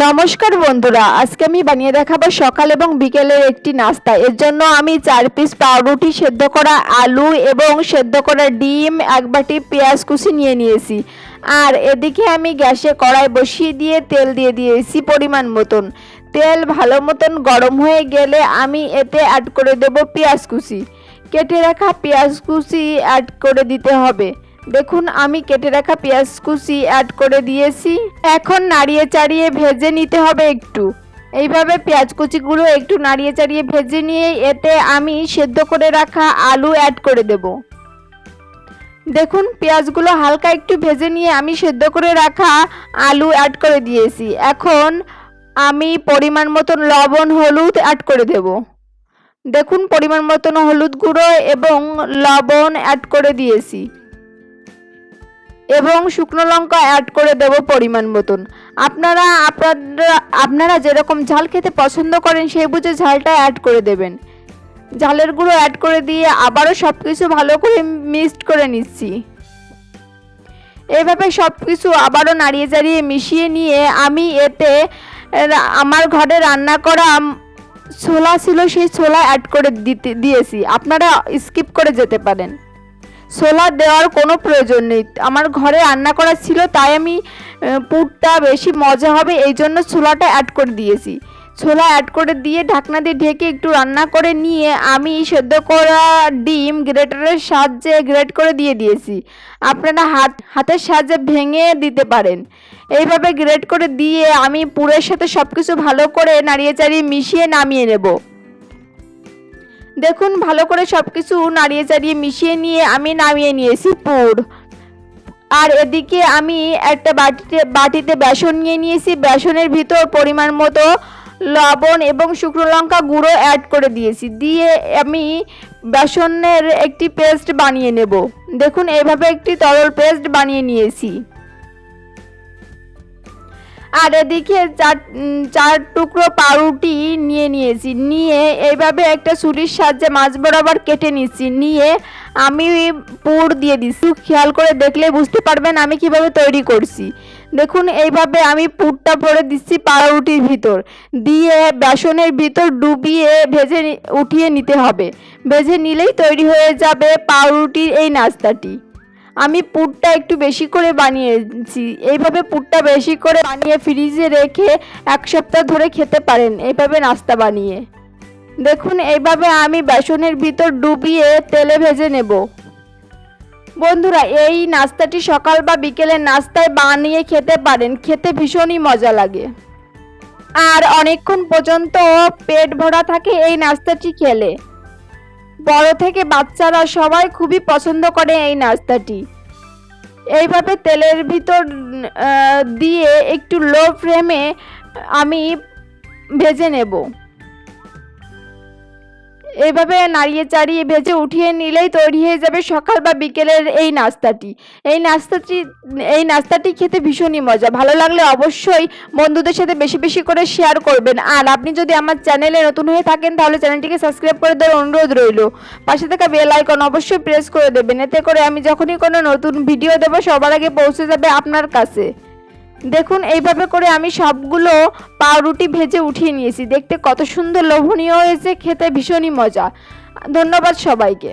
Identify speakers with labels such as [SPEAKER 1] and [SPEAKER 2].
[SPEAKER 1] নমস্কার বন্ধুরা, আজকে আমি বানিয়ে দেখাবো সকাল এবং বিকেলের একটি নাস্তা। এর জন্য আমি চার পিস পাউরুটি সেদ্ধ করা আলু এবং সেদ্ধ করা ডিম, এক বাটি পেঁয়াজ কুচি নিয়ে নিয়েছি। আর এদিকে আমি গ্যাসে কড়াই বসিয়ে দিয়ে তেল দিয়ে দিয়েছি পরিমাণ মতন। তেল ভালো মতন গরম হয়ে গেলে আমি এতে অ্যাড করে দেব পেঁয়াজ কুচি। কেটে রাখা পেঁয়াজ কুচি অ্যাড করে দিতে হবে। দেখুন, আমি কেটে রাখা পেঁয়াজ কুচি অ্যাড করে দিয়েছি। এখন নাড়িয়ে চাড়িয়ে ভেজে নিতে হবে একটু। এইভাবে পেঁয়াজ কুচিগুলো একটু নাড়িয়ে চাড়িয়ে ভেজে নিয়ে এতে আমি সেদ্ধ করে রাখা আলু অ্যাড করে দেব। দেখুন, পেঁয়াজগুলো হালকা একটু ভেজে নিয়ে আমি সেদ্ধ করে রাখা আলু অ্যাড করে দিয়েছি। এখন আমি পরিমাণ মতন লবণ, হলুদ অ্যাড করে দেব। দেখুন, পরিমাণ মতন হলুদ গুঁড়ো এবং লবণ অ্যাড করে দিয়েছি। এবং শুকনো লঙ্কা অ্যাড করে দেব পরিমাণ মতন। আপনারা আপনারা আপনারা যেরকম ঝাল খেতে পছন্দ করেন, সেই বুঝে ঝালটা অ্যাড করে দেবেন। ঝালের গুঁড়ো অ্যাড করে দিয়ে আবারও সব কিছু ভালো করে মিক্সড করে নিচ্ছি। এভাবে সব কিছু আবারও নাড়িয়ে চাড়িয়ে মিশিয়ে নিয়ে আমি এতে আমার ঘরে রান্না করা ছোলা ছিল, সেই ছোলা অ্যাড করে দিতে, দিয়েছি। আপনারা স্কিপ করে যেতে পারেন। ছোলা দেওয়ার কোনো প্রয়োজন নেই। আমার ঘরে রান্না করা ছিল, তাই আমি পুরটা বেশি মজা হবে, এই জন্য ছোলাটা অ্যাড করে দিয়েছি। ছোলা অ্যাড করে দিয়ে ঢাকনা দিয়ে ঢেকে একটু রান্না করে নিয়ে আমি সেদ্ধ করা ডিম গ্রেটারের সাহায্যে গ্রেট করে দিয়ে দিয়েছি। আপনারা হাত, হাতের সাহায্যে ভেঙে দিতে পারেন। এইভাবে গ্রেট করে দিয়ে আমি পুরের সাথে সব কিছু ভালো করে নাড়িয়ে চাড়িয়ে মিশিয়ে নামিয়ে নেব। দেখুন, ভালো করে সব কিছু নাড়িয়ে চাড়িয়ে মিশিয়ে নিয়ে আমি নামিয়ে নিয়েছি পুর। আর এদিকে আমি একটা বাটিতে বাটিতে বেসন নিয়ে নিয়েছি। বেসনের ভিতর পরিমাণ মতো লবণ এবং শুকনো লঙ্কা গুঁড়ো অ্যাড করে দিয়েছি। দিয়ে আমি বেসনের একটি পেস্ট বানিয়ে নেব। দেখুন এইভাবে একটি তরল পেস্ট বানিয়ে নিয়েছি। আর এদিকে চার চার টুকরো পাউরুটি নিয়ে নিয়েছি। নিয়ে এইভাবে একটা ছুরির সাহায্যে মাছ বরাবর কেটে নিচ্ছি। নিয়ে আমি পুর দিয়ে দিচ্ছি। খেয়াল করে দেখলে বুঝতে পারবেন আমি কীভাবে তৈরি করছি। দেখুন, এইভাবে আমি পুরটা পরে দিচ্ছি পাউরুটির ভিতর। দিয়ে বেসনের ভিতর ডুবিয়ে ভেজে উঠিয়ে নিতে হবে। ভেজে নিলেই তৈরি হয়ে যাবে পাউরুটির এই নাস্তাটি। আমি পুরটা একটু বেশি করে বানিয়েছি। এইভাবে পুরটা বেশি করে বানিয়ে ফ্রিজে রেখে এক সপ্তাহ ধরে খেতে পারেন। এইভাবে নাস্তা বানিয়ে। দেখুন, এইভাবে আমি বেসনের ভিতর ডুবিয়ে তেলে ভেজে নেব। বন্ধুরা, এই নাস্তাটি সকাল বা বিকেলে নাস্তায় বানিয়ে খেতে পারেন। খেতে ভীষণই মজা লাগে। আর অনেকক্ষণ পর্যন্ত পেট ভরা থাকে এই নাস্তাটি খেলে। বড় থেকে বাচ্চারা সবাই খুবই পছন্দ করে এই নাস্তাটি। এইভাবে তেলের ভিতর দিয়ে একটু লো ফ্লেমে আমি ভেজে নেব। এইভাবে নাড়িয়ে চাড়িয়ে ভেজে উঠিয়ে নিলেই তৈরি হয়ে যাবে সকাল বা বিকেলের এই নাস্তাটি। এই নাস্তাটি এই নাস্তাটি খেতে ভীষণই মজা। ভালো লাগলে অবশ্যই বন্ধুদের সাথে বেশি বেশি করে শেয়ার করবেন। আর আপনি যদি আমার চ্যানেলে নতুন হয়ে থাকেন, তাহলে চ্যানেলটিকে সাবস্ক্রাইব করে দেওয়ার অনুরোধ রইল। পাশে থাকা বেল আইকন অবশ্যই প্রেস করে দেবেন। এতে করে আমি যখনই কোনো নতুন ভিডিও দেবো, সবার আগে পৌঁছে যাবে আপনার কাছে। দেখুন, এইভাবে করে আমি সবগুলো পাউরুটি ভেজে উঠিয়ে নিয়েছি। দেখতে কত সুন্দর, লোভনীয় হয়েছে, খেতে ভীষণই মজা। ধন্যবাদ সবাইকে।